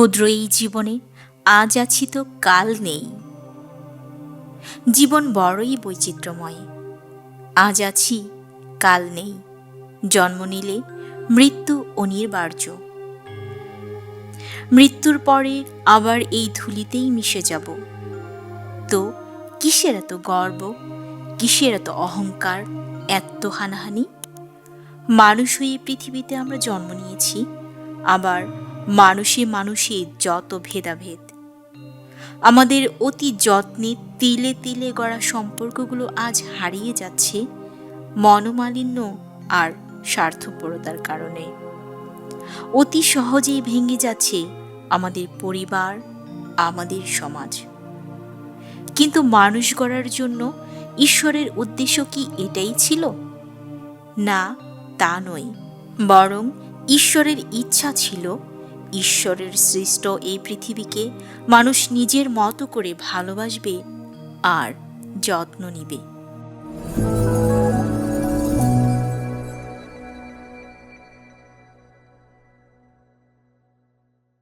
ক্ষুদ্র এই জীবনে আজ আছি তো কাল নেই। জীবন বড়ই বৈচিত্র্যময়। আজ আছি, কাল নেই। জন্ম নিলে মৃত্যু অনিবার্য। মৃত্যুর পরে আবার এই ধুলিতেই মিশে যাব। তো কিসের এত গর্ব, কিসের এত অহংকার এত হানাহানি? মানুষ হয়ে পৃথিবীতে আমরা জন্ম নিয়েছি, আবার মানুষে মানুষে যত ভেদাভেদ। আমাদের অতি যত্নে তিলে তিলে গড়া সম্পর্কগুলো আজ হারিয়ে যাচ্ছে মনোমালিন্য আর স্বার্থপরতার কারণে। অতি সহজেই ভেঙে যাচ্ছে আমাদের পরিবার, আমাদের সমাজ। কিন্তু মানুষ গড়ার জন্য ঈশ্বরের উদ্দেশ্য কি এটাই ছিল? না, তা নয়। বরং ঈশ্বরের ইচ্ছা ছিল ঈশ্বরের সৃষ্ট এই পৃথিবীকে মানুষ নিজের মতো করে ভালোবাসবে আর যত্ন নিবে।